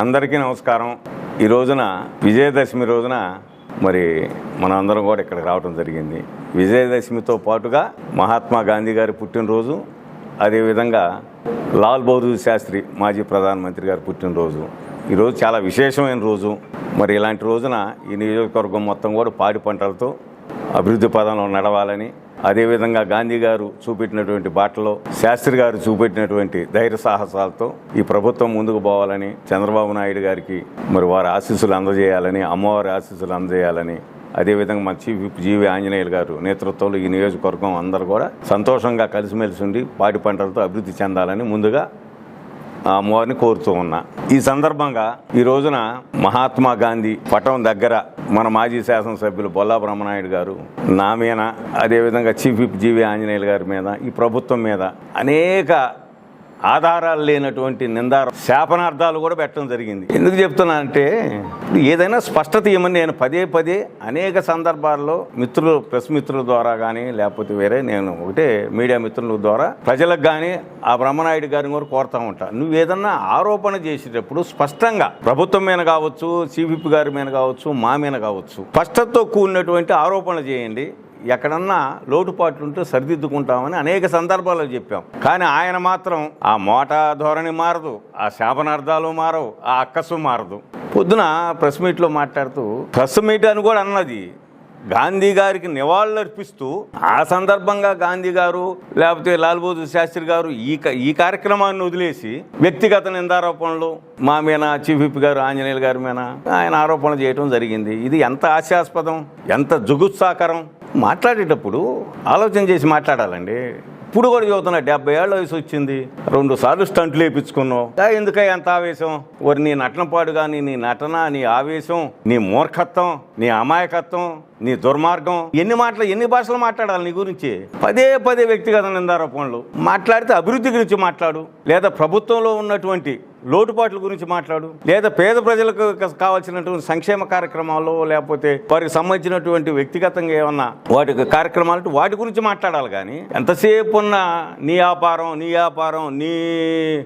అందరికీ నమస్కారం. ఈ రోజున విజయదశమి రోజున మరి మనందరం కూడా ఇక్కడికి రావడం జరిగింది. విజయదశమితో పాటుగా మహాత్మా గాంధీ గారి పుట్టినరోజు అదేవిధంగా లాల్ బహదూర్ శాస్త్రి మాజీ ప్రధానమంత్రి గారి పుట్టినరోజు. ఈరోజు చాలా విశేషమైన రోజు. మరి ఇలాంటి రోజున ఈ నియోజకవర్గం మొత్తం కూడా పాడి పంటలతో అభివృద్ధి పదంలో నడవాలని అదేవిధంగా గాంధీ గారు చూపెట్టినటువంటి బాటలో శాస్త్రి గారు చూపెట్టినటువంటి ధైర్య సాహసాలతో ఈ ప్రభుత్వం ముందుకు పోవాలని చంద్రబాబు నాయుడు గారికి మరి వారి ఆశీస్సులు అందజేయాలని అమ్మవారి ఆశీస్సులు అందజేయాలని అదేవిధంగా మా చీఫ్ విప్ జీవి ఆంజనేయులు గారు నేతృత్వంలో ఈ నియోజకవర్గం అందరూ కూడా సంతోషంగా కలిసిమెలిసి ఉండి పాడి పంటలతో అభివృద్ధి చెందాలని ముందుగా ఆ అమ్మవారిని కోరుతూ ఉన్నా. ఈ సందర్భంగా ఈ రోజున మహాత్మా గాంధీ పటం దగ్గర మన మాజీ శాసనసభ్యులు బొల్లా బ్రహ్మనాయుడు గారు నా మీద అదేవిధంగా చీఫ్ విప్ జీవి ఆంజనేయులు గారి మీద ఈ ప్రభుత్వం మీద అనేక ఆధారాలు లేనటువంటి నిందార శాపనార్థాలు కూడా పెట్టడం జరిగింది. ఎందుకు చెప్తున్నా అంటే ఏదైనా స్పష్టత ఇవ్వమని నేను పదే పదే అనేక సందర్భాల్లో మిత్రులు ప్రెస్ మిత్రుల ద్వారా కానీ లేకపోతే వేరే నేను ఒకటే మీడియా మిత్రుల ద్వారా ప్రజలకు కానీ ఆ బ్రహ్మనాయుడు గారిని కూడా కోరుతా ఉంటా. నువ్వు ఏదన్నా ఆరోపణ చేసేటప్పుడు స్పష్టంగా ప్రభుత్వం మీద కావచ్చు సిపిపి గారి మీద కావచ్చు మా మీద కావచ్చు స్పష్టతతో కూడినటువంటి ఆరోపణ చేయండి. ఎక్కడన్నా లోటుపాట్లు ఉంటే సరిదిద్దుకుంటామని అనేక సందర్భాల్లో చెప్పాం. కానీ ఆయన మాత్రం ఆ మోటా ధోరణి మారదు ఆ శాపనార్థాలు మారవు ఆ అక్కసు మారదు. పొద్దున ప్రెస్ మీట్లో మాట్లాడుతూ ప్రెస్ మీట్ అని కూడా అన్నది. గాంధీ గారికి నివాళులర్పిస్తూ ఆ సందర్భంగా గాంధీ గారు లేకపోతే లాల్ బహదూర్ శాస్త్రి గారు ఈ క- ఈ కార్యక్రమాన్ని వదిలేసి వ్యక్తిగత నిందారోపణలు మా మీద చీఫ్ విప్ గారు ఆంజనేయులు గారి మీద ఆయన ఆరోపణలు చేయడం జరిగింది. ఇది ఎంత హాస్యాస్పదం ఎంత జుగుత్సాకరం మాట్లాడేటప్పుడు ఆలోచన చేసి మాట్లాడాలండి. ఇప్పుడు కూడా చదువుతున్నా డెబ్బై ఏళ్ళ వయసు వచ్చింది. రెండు సార్లు స్టంట్లు వేయించుకున్నావు ఎందుకై అంత ఆవేశం? మరి నీ నటనపాడు కానీ నీ నటన నీ ఆవేశం నీ మూర్ఖత్వం నీ అమాయకత్వం నీ దుర్మార్గం. ఎన్ని మాటలు ఎన్ని భాషలు మాట్లాడాలి నీ గురించి? పదే పదే వ్యక్తిగత నిందారోపణలు. మాట్లాడితే అభివృద్ధి గురించి మాట్లాడు. లేదా ప్రభుత్వంలో ఉన్నటువంటి లోటుపాట్ల గురించి మాట్లాడు. లేదా పేద ప్రజలకు కావాల్సినటువంటి సంక్షేమ కార్యక్రమాలు లేకపోతే వారికి సంబంధించినటువంటి వ్యక్తిగతంగా ఏమన్నా వాటి కార్యక్రమాలు వాటి గురించి మాట్లాడాలి కానీ ఎంతసేపు ఉన్న నీ వ్యాపారం నీ వ్యాపారం నీ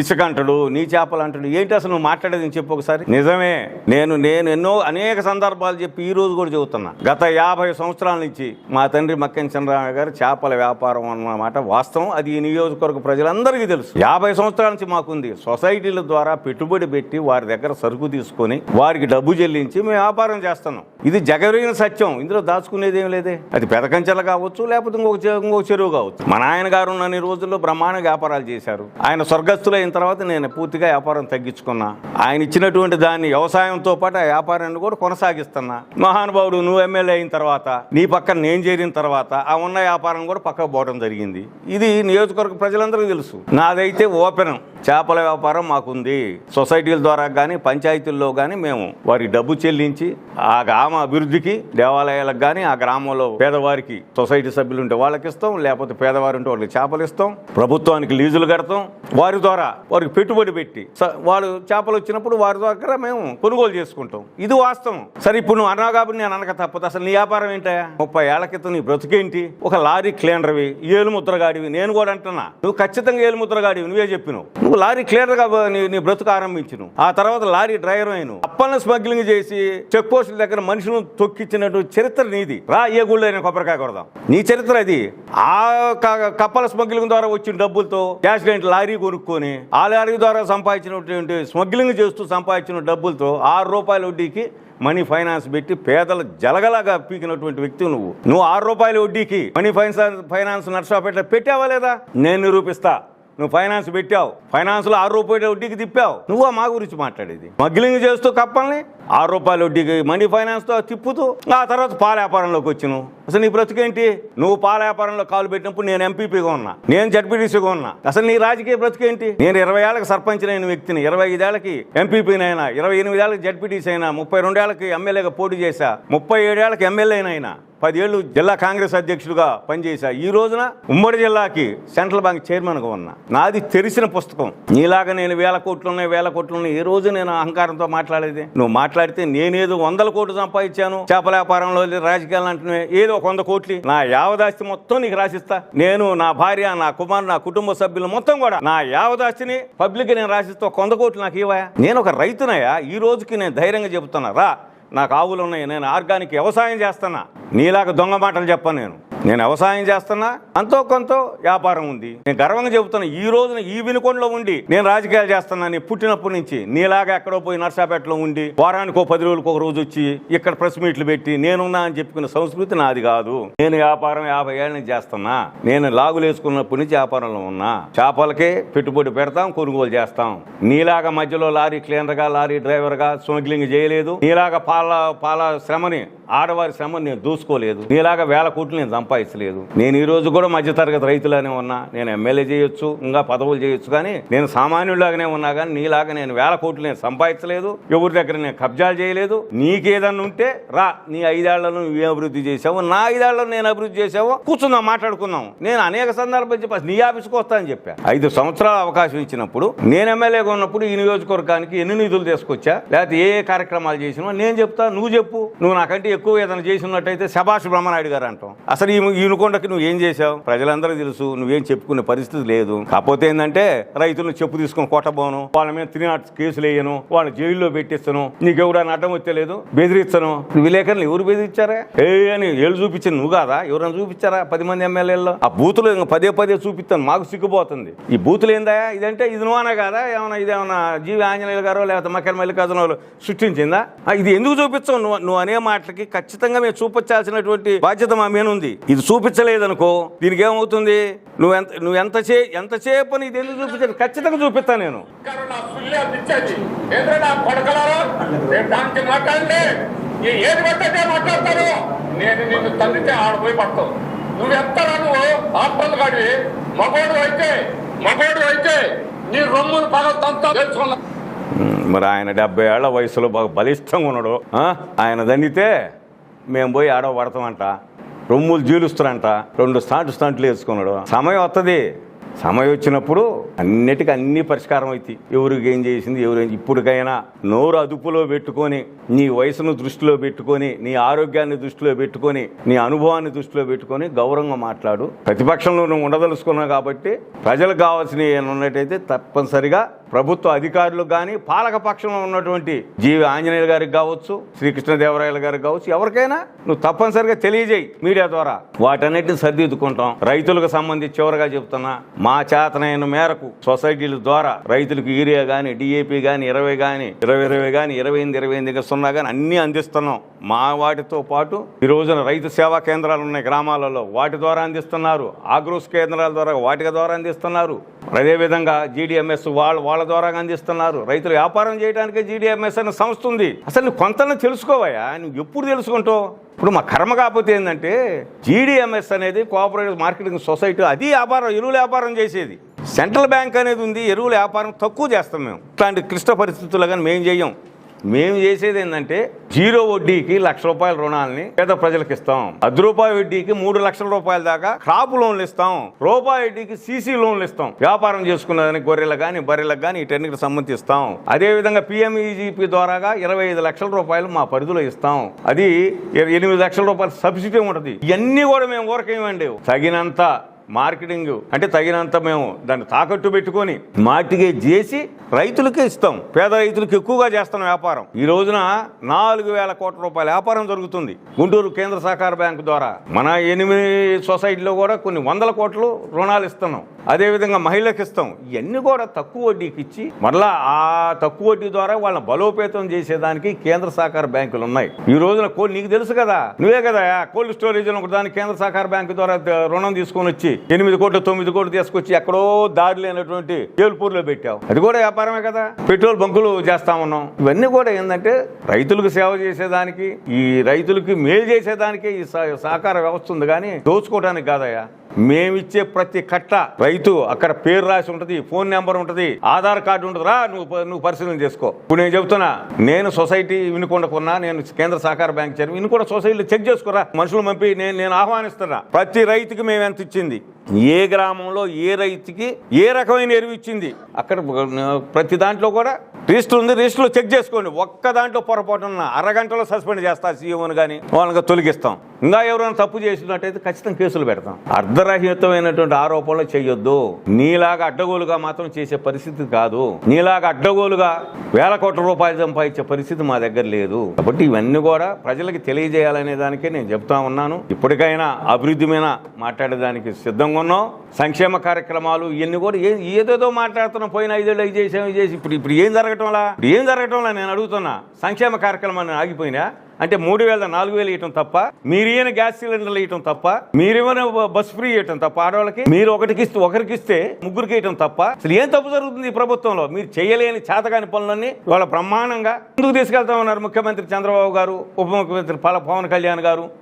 ఇసుకంటడు నీ చేపలు అంటాడు ఏంటి అసలు నువ్వు మాట్లాడేది చెప్పు ఒకసారి. నిజమే నేను నేను ఎన్నో అనేక సందర్భాలు చెప్పి ఈ రోజు కూడా చెబుతున్నా. గత యాభై సంవత్సరాల నుంచి మా తండ్రి మక్కెన్ చంద్రరామయ్య గారు చేపల వ్యాపారం అన్నమాట వాస్తవం. అది ఈ నియోజకవర్గ ప్రజలందరికీ తెలుసు. యాభై సంవత్సరాల నుంచి మాకుంది. సొసైటీల ద్వారా పెట్టుబడి పెట్టి వారి దగ్గర సరుకు తీసుకొని వారికి డబ్బు చెల్లించి మేము వ్యాపారం చేస్తున్నాం. ఇది జగరిగిన సత్యం. ఇందులో దాచుకునేది ఏం లేదే. అది పెదకంచెల కావచ్చు లేకపోతే ఇంకొక ఇంకొక చెరువు కావచ్చు. మా నాయన గారు ఉన్న రోజుల్లో బ్రహ్మాండ వ్యాపారాలు చేశారు. ఆయన స్వర్గస్థులైన తర్వాత నేను పూర్తిగా వ్యాపారం తగ్గించుకున్నా. ఆయన ఇచ్చినటువంటి దాన్ని వ్యవసాయంతో పాటు ఆ వ్యాపారాన్ని కూడా కొనసాగిస్తున్నా. మహానుభావుడు నువ్వు ఎమ్మెల్యే అయిన తర్వాత నీ పక్కన నేను చేరిన తర్వాత ఆ ఉన్న వ్యాపారం కూడా పక్కకు పోవడం జరిగింది. ఇది నియోజకవర్గ ప్రజలందరికీ తెలుసు. నాదైతే ఓపెన్ చేపల వ్యాపారం మాకుంది. సొసైటీల ద్వారా కానీ పంచాయతీల్లో కానీ మేము వారికి డబ్బు చెల్లించి ఆ గ్రామ అభివృద్ధికి దేవాలయాలకు కానీ ఆ గ్రామంలో పేదవారికి సొసైటీ సభ్యులు ఉంటే వాళ్ళకి ఇస్తాం లేకపోతే పేదవారు ఉంటే వాళ్ళకి చేపలు ఇస్తాం ప్రభుత్వానికి లీజులు కడతాం. వారి ద్వారా వారికి పెట్టుబడి పెట్టి స- వాళ్ళు చేపలు వచ్చినప్పుడు వారి దగ్గర మేము కొనుగోలు చేసుకుంటాం. ఇది వాస్తవం. సరే ఇప్పుడు నువ్వు అన్నావు కాబట్టి నేను అనక తప్పదు. అసలు నీ వ్యాపారం ఏంటా? ముప్పై ఏళ్ళ క్రితం నీ బ్రతుకేంటి? ఒక లారీ క్లీనర్వి ఏలు ముద్రగాడివి నేను కూడా అంటున్నా. నువ్వు ఖచ్చితంగా ఏలు ముద్రగాడివి నువ్వే చెప్పినావు. నువ్వు లారీ క్లీనర్గా నీ బ్రతుకు ఆరంభించను. ఆ తర్వాత లారీ డ్రైవర్ అయిన అప్పలను స్మగ్లింగ్ చేసి చెక్ పోస్టుల దగ్గర మనుషులను తొక్కిచ్చినట్టు చరిత్ర నీది. రా ఏ గుళ్ళు అయినా కొబ్బరికాయ కొడదాం. నీ చరిత్ర అది. ఆ క- కప్పల స్మగ్లింగ్ ద్వారా వచ్చిన డబ్బులతో క్యాష్ గంట లారీ కొనుక్కొని ఆ లారీ ద్వారా సంపాదించినటువంటి స్మగ్లింగ్ చేస్తూ సంపాదించిన డబ్బులతో ఆరు రూపాయల వడ్డీకి మనీ ఫైనాన్స్ పెట్టి పేదల జలగలాగా పీకినటువంటి వ్యక్తి నువ్వు. నువ్వు ఆరు రూపాయల వడ్డీకి మనీ ఫైనాన్స్ ఫైనాన్స్ నర్సాపేట పెట్టావా లేదా? నేను నిరూపిస్తా. నువ్వు ఫైనాన్స్ పెట్టావు. ఫైనాన్స్లో ఆరు రూపాయల వడ్డీకి తిప్పావు. నువ్వు మా గురించి మాట్లాడేది? స్మగ్లింగ్ చేస్తూ కప్పల్ని? ఆరు రూపాయల వడ్డీకి మనీ ఫైనాన్స్తో తిప్పుతూ ఆ తర్వాత పాల వ్యాపారంలోకి వచ్చినావు. అసలు నీ బ్రతుకేంటి నువ్వు పాల వ్యాపారంలో కాలు పెట్టినప్పుడు నేను ఎంపీపీగా ఉన్నా. నేను జడ్పీటీసీగా ఉన్నా. అసలు నీ రాజకీయ బ్రతికేంటి నేను ఇరవై ఏళ్ళకి సర్పంచ్ అయిన వ్యక్తిని ఇరవై ఐదేళ్ళకి ఎంపీపీనైనా ఇరవై ఎనిమిదేళ్ళకి జడ్పీటీసీ అయినా ముప్పై రెండేళ్ళకి ఎమ్మెల్యేగా పోటీ చేశా ముప్పై ఏడేళ్ళకి ఎమ్మెల్యేనైనా పదేళ్ళు జిల్లా కాంగ్రెస్ అధ్యక్షుడిగా పనిచేశా. ఈ రోజున ఉమ్మడి జిల్లాకి సెంట్రల్ బ్యాంక్ చైర్మన్గా ఉన్నా. నాది తెలిసిన పుస్తకం. నీలాగా నేను వేల కోట్లు ఉన్నాయి వేల కోట్లు ఉన్నాయి. ఏ రోజు నేను అహంకారంతో మాట్లాడేది. నువ్వు మాట్లాడితే నేనేదో వందల కోట్లు సంపాదించాను. చేపల వ్యాపారంలో రాజకీయాలు అంటున్నాయి ఏదో ఒక వంద కోట్లు. నా యావదాస్తి మొత్తం నీకు రాసిస్తా. నేను నా భార్య నా కుమారు నా కుటుంబ సభ్యులు మొత్తం కూడా నా యావదాస్తిని పబ్లిక్ నేను రాసిస్తా. ఒక వంద కోట్లు నాకు ఇవ్వయా నేను ఒక రైతునయ్యా. ఈ రోజుకి నేను ధైర్యంగా చెబుతున్నా. రా. నాకు ఆవులు ఉన్నాయి. నేను ఆర్గానిక్ వ్యవసాయం చేస్తున్నా. నీలాగా దొంగ మాటలు చెప్పను నేను. నేను వ్యవసాయం చేస్తున్నా అంతో కొంత వ్యాపారం ఉంది. నేను గర్వంగా చెబుతున్నా ఈ రోజున ఈ వినుకొండలో ఉండి నేను రాజకీయాలు చేస్తున్నా నేను పుట్టినప్పటి నుంచి. నీలాగా ఎక్కడో పోయి నర్సాపేటలో ఉండి వారానికి ఒక పది రోజులకు ఒక రోజు వచ్చి ఇక్కడ ప్రెస్ మీట్లు పెట్టి నేనున్నా అని చెప్పుకున్న సంస్కృతి నాది కాదు. నేను వ్యాపారం యాభై ఏళ్ళ నుంచి చేస్తున్నా. నేను లాగులు వేసుకున్నప్పటి నుంచి వ్యాపారంలో ఉన్నా. చేపలకే పెట్టుబడి పెడతాం కొనుగోలు చేస్తాం. నీలాగా మధ్యలో లారీ క్లీనర్గా లారీ డ్రైవర్గా స్మగ్లింగ్ చేయలేదు. నీలాగా పాల పాల శ్రమని ఆడవారి శ్రమని నేను దూసుకోలేదు. నీలాగా వేల కోట్లు నేను సంపాదించలేదు నేను ఈ రోజు కూడా మధ్యతరగతి రైతులనే ఉన్నా. నేను ఎమ్మెల్యే చేయొచ్చు ఇంకా పదవులు చేయొచ్చు కానీ నేను సామాన్యులాగానే ఉన్నా కానీ నీలాగా నేను వేల కోట్లు నేను సంపాదించలేదు. ఎవరి దగ్గర నేను కబ్జాలు చేయలేదు. నీకేదన్నా ఉంటే రా నీ ఐదేళ్ళలో నువ్వు అభివృద్ధి చేసావు నా ఐదేళ్ళను నేను అభివృద్ధి చేసావు కూర్చుందాం మాట్లాడుకుందాం. నేను అనేక సందర్భాలు చెప్పా నీ ఆఫీస్కి వస్తానని చెప్పా. ఐదు సంవత్సరాల అవకాశం ఇచ్చినప్పుడు నేను ఎమ్మెల్యేగా ఉన్నప్పుడు ఈ నియోజకవర్గానికి ఎన్ని నిధులు తీసుకొచ్చా? లేకపోతే ఏ ఏ కార్యక్రమాలు చేసినా నేను చెప్తా నువ్వు చెప్పు. నువ్వు నాకంటే ఎక్కువ ఏదైనా చేసినట్టయితే శభాష్ బ్రహ్మనాయుడు గారు అంటాం. అసలు ఈ నువ్వు ఈనుకొండకి నువ్వు ఏం చేసావు ప్రజలందరూ తెలుసు నువ్వేం చెప్పుకునే పరిస్థితి లేదు. కాకపోతే ఏంటంటే రైతులను చెప్పు తీసుకుని కొట్టబోను వాళ్ళ మీద త్రీ కేసులు వేయను వాళ్ళ జైల్లో పెట్టిస్తాను నీకు ఎవడైనా అడ్డం వచ్చలేదు బెదిరిస్తాను. విలేకరులు ఎవరు బెదిరించారా ఏ అని ఏళ్ళు చూపించింది నువ్వు కాదా? ఎవరైనా చూపించారా పది మంది ఎమ్మెల్యేల్లో? ఆ బూతులు ఇంకా పదే పదే చూపిస్తాను మాకు సిగ్గుపోతుంది. ఈ బూతులు ఏందా ఇదంటే ఇది నువ్వనా కాదా? ఏమైనా ఇదేమన్నా జీవి ఆంజనేయులు గారో లేకపోతే మక్కల మల్లికార్జున వాళ్ళు సృష్టించిందా? ఇది ఎందుకు చూపించావు నువ్వు నువ్వు అనే మాటలకి ఖచ్చితంగా మేము చూపించాల్సినటువంటి బాధ్యత మా మీద ఉంది. ఇది చూపించలేదనుకో దీనికి ఏమవుతుంది నువ్వు ఎంత నువ్వు ఎంత చే ఎంతసేపు అని ఇది ఎందుకు చూపించాను ఖచ్చితంగా చూపిస్తాను నేను. గారు నా పుల్లి అందించేది ఏంద్రా నా కొడకలారా? నేను దానికి మాట్లాడలే ఈ ఏది పట్టే మాట్లాడతాను నేను నిన్ను తల్లితే ఆడపోయి పడతావు. నువ్వు ఎంత నువ్వు? ఆత్మలు కాడి మగోడు అయితే మగోడు అయితే నీ రొమ్మును పగతంతా తెలుసుకున్నా. ఉమ్, మరి ఆయన డెబ్బై ఏళ్ళ వయసులో బాగా బలిష్టంగా ఉన్నాడు? ఆయన దండితే మేము పోయి ఆడవ పడతామంట. రొమ్ములు జీలుస్తారంట. రెండు స్టాంట్ స్టాంట్లు వేసుకున్నాడు. సమయం వస్తుంది సమయం వచ్చినప్పుడు అన్నిటికీ అన్ని పరిష్కారం అవుతాయి ఎవరికి ఏం చేసింది ఎవరు ఇప్పటికైనా నోరు అదుపులో పెట్టుకొని నీ వయసును దృష్టిలో పెట్టుకొని నీ ఆరోగ్యాన్ని దృష్టిలో పెట్టుకొని నీ అనుభవాన్ని దృష్టిలో పెట్టుకొని గౌరవంగా మాట్లాడు. ప్రతిపక్షంలో నువ్వు ఉండదలుచుకున్నావు కాబట్టి ప్రజలకు కావాల్సినవి ఏమైనా ఉన్నట్టయితే తప్పనిసరిగా ప్రభుత్వ అధికారులకు కానీ పాలకపక్షంలో ఉన్నటువంటి జీవి ఆంజనేయులు గారికి కావచ్చు శ్రీకృష్ణదేవరాయలు గారికి కావచ్చు ఎవరికైనా నువ్వు తప్పనిసరిగా తెలియజేయి మీడియా ద్వారా. వాటన్నిటిని సరిదిద్దుకుంటాం. రైతులకు సంబంధించి చివరగా చెప్తున్నా మా చేతనైన మేరకు సొసైటీల ద్వారా రైతులకు యూరియా కానీ డిఏపి కానీ ఇరవై కానీ ఇరవై ఇరవై కానీ ఇరవై ఎనిమిది ఇరవై ఎనిమిది సున్నా కానీ అన్నీ అందిస్తున్నాం. మా వాటితో పాటు ఈ రోజున రైతు సేవా కేంద్రాలు ఉన్నాయి గ్రామాలలో వాటి ద్వారా అందిస్తున్నారు. ఆగ్రోస్ కేంద్రాల ద్వారా వాటి ద్వారా అందిస్తున్నారు. అదేవిధంగా జీడిఎంఎస్ వాళ్ళు వాళ్ళ ద్వారా అందిస్తున్నారు. రైతులు వ్యాపారం చేయడానికే జీడిఎంఎస్ అనే సంస్థ ఉంది. అసలు నువ్వు కొంత తెలుసుకోవయా నువ్వు ఎప్పుడు తెలుసుకుంటావు? ఇప్పుడు మా కర్మ కాకపోతే ఏంటంటే జీడిఎంఎస్ అనేది కోఆపరేటివ్ మార్కెటింగ్ సొసైటీ అది వ్యాపారం ఎరువుల వ్యాపారం చేసేది. సెంట్రల్ బ్యాంక్ అనేది ఉంది ఎరువుల వ్యాపారం తక్కువ చేస్తాం మేము. ఇట్లాంటి క్లిష్ట పరిస్థితుల్లో కానీ మేము చేయం. మేము చేసేది ఏంటంటే జీరో వడ్డీకి లక్ష రూపాయల రుణాలని పేద ప్రజలకు ఇస్తాం. పది రూపాయల వడ్డీకి మూడు లక్షల రూపాయల దాకా క్రాప్ లోన్లు ఇస్తాం. రూపాయి వడ్డీకి సీసీ లోన్లు ఇస్తాం. వ్యాపారం చేసుకున్నదానికి గొర్రెలకు కానీ బర్రెలకు కానీ వీటన్నిటికి సంబంధిస్తాం. అదే విధంగా పిఎంఈజీపీ ద్వారాగా ఇరవై ఐదు లక్షల రూపాయలు మా పరిధిలో ఇస్తాం. అది ఎనిమిది లక్షల రూపాయల సబ్సిడీ ఉంటుంది. ఇవన్నీ కూడా మేము ఊరకేమండి తగినంత మార్కెటింగ్ అంటే తగినంత మేము దాన్ని తాకట్టు పెట్టుకొని మార్టిగేజ్ చేసి రైతులకే ఇస్తాం. పేద రైతులకు ఎక్కువగా చేస్తాం వ్యాపారం. ఈ రోజున నాలుగు వేల కోట్ల రూపాయల వ్యాపారం జరుగుతుంది. గుంటూరు కేంద్ర సహకార బ్యాంకు ద్వారా మన ఎనిమిది సొసైటీలో కూడా కొన్ని వందల కోట్లు రుణాలు ఇస్తున్నాం. అదేవిధంగా మహిళలకు ఇస్తాం. ఇవన్నీ కూడా తక్కువ వడ్డీకి ఇచ్చి మరలా ఆ తక్కువ వడ్డీ ద్వారా వాళ్ళని బలోపేతం చేసేదానికి కేంద్ర సహకార బ్యాంకులు ఉన్నాయి. ఈ రోజున కో నీకు తెలుసు కదా? నువ్వే కదా కోల్డ్ స్టోరేజ్ అని ఒక కేంద్ర సహకార బ్యాంకు ద్వారా రుణం తీసుకొని వచ్చి ఎనిమిది కోట్లు తొమ్మిది కోట్లు తీసుకొచ్చి ఎక్కడో దారి లేనటువంటి ఏల్పూర్లో పెట్టావు. అది కూడా వ్యాపారమే కదా. పెట్రోల్ బంకులు చేస్తా ఉన్నాం. ఇవన్నీ కూడా ఏంటంటే రైతులకు సేవ చేసేదానికి ఈ రైతులకి మేలు చేసేదానికి ఈ సహ- సహకార వ్యవస్థ ఉంది కానీ దోచుకోవడానికి కాదయ్యా. మేమిచ్చే ప్రతి కట్ట రైతు అక్కడ పేరు రాసి ఉంటది ఫోన్ నెంబర్ ఉంటది ఆధార్ కార్డు ఉంటుంది రా నువ్వు నువ్వు పరిశీలన చేసుకో. ఇప్పుడు నేను చెప్తున్నా నేను సొసైటీ వినుకొండకున్నా నేను కేంద్ర సహకార బ్యాంక్ చైర్మన్ వినుకొండ సొసైటీలో చెక్ చేసుకోరా మనుషులు పంపి నేను నేను ఆహ్వానిస్తున్నా. ప్రతి రైతుకి మేము ఎంత ఇచ్చింది? ఏ గ్రామంలో ఏ రైతుకి ఏ రకమైన ఎరువు ఇచ్చింది? అక్కడ ప్రతి దాంట్లో కూడా రిజిస్టర్ ఉంది రిజిస్టర్లో చెక్ చేసుకోండి. ఒక్క దాంట్లో పొరపాటు ఉన్న అరగంటలో సస్పెండ్ చేస్తా సీఎంని కానీ వాళ్ళని తొలగిస్తాం. ఇంకా ఎవరైనా తప్పు చేసినట్టయితే ఖచ్చితంగా కేసులు పెడతాం. అర్ధరహితమైనటువంటి ఆరోపణలు చేయొద్దు. నీలాగా అడ్డగోలుగా మాత్రం చేసే పరిస్థితి కాదు. నీలాగా అడ్డగోలుగా వేల కోట్ల రూపాయలు సంపాదించే పరిస్థితి మా దగ్గర లేదు. కాబట్టి ఇవన్నీ కూడా ప్రజలకి తెలియజేయాలనే దానికే నేను చెప్తా ఉన్నాను. ఇప్పటికైనా అభివృద్ధి మీద మాట్లాడేదానికి సిద్ధంగా ఉన్నాం. సంక్షేమ కార్యక్రమాలు ఇవన్నీ కూడా ఏదేదో మాట్లాడుతున్నాం. పోయిన ఐదేళ్ళు అవి చేసాం చేసి ఇప్పుడు ఇప్పుడు ఏం జరగటంలా? ఏం జరగటంలా నేను అడుగుతున్నా? సంక్షేమ కార్యక్రమాన్ని ఆగిపోయినా? అంటే మూడు వేల నాలుగు వేలు ఇవ్వటం తప్ప మీరు గ్యాస్ సిలిండర్లు ఇవ్వటం తప్ప మీరు బస్ ఫ్రీ ఇవ్వటం తప్ప ఆడవాళ్ళకి మీరు ఒకటికి ఇస్తే ఒకరికి ఇస్తే ముగ్గురికి ఇవ్వటం తప్ప అసలు ఏం తప్పు జరుగుతుంది ఈ ప్రభుత్వంలో? మీరు చేయలేని చేతగాని పనులన్నీ వాళ్ళ బ్రహ్మాండంగా ముందుకు తీసుకెళ్తా ఉన్నారు ముఖ్యమంత్రి చంద్రబాబు గారు ఉప ముఖ్యమంత్రి పవన్ కళ్యాణ్ గారు.